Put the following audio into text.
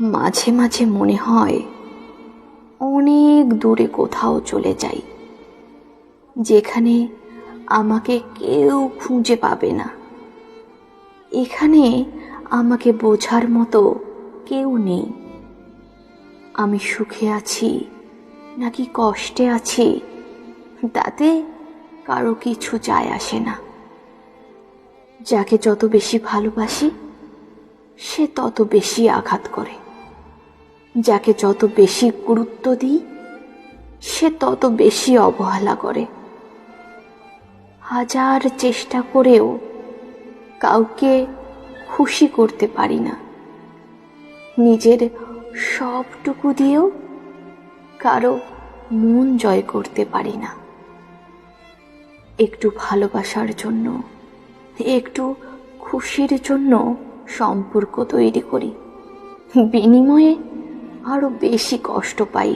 মাঝে মাঝে মনে হয় অনেক দূরে কোথাও চলে যাই, যেখানে আমাকে কেউ খুঁজে পাবে না। এখানে আমাকে বোঝার মতো কেউ নেই। আমি সুখে আছি, নাকি কষ্টে আছি, তাতে কারও কিছু যায় আসে না। যাকে যত বেশি ভালোবাসি, সে তত বেশি আঘাত করে। যাকে যত বেশি গুরুত্ব দিই, সে তত বেশি অবহেলা করে। হাজার চেষ্টা করেও কাউকে খুশি করতে পারি না। নিজের সবটুকু দিয়েও কারও মন জয় করতে পারি না। একটু ভালোবাসার জন্য, একটু খুশির জন্য সম্পর্ক তৈরি করি। বিনিময়ে আরও বেশি কষ্ট পাই।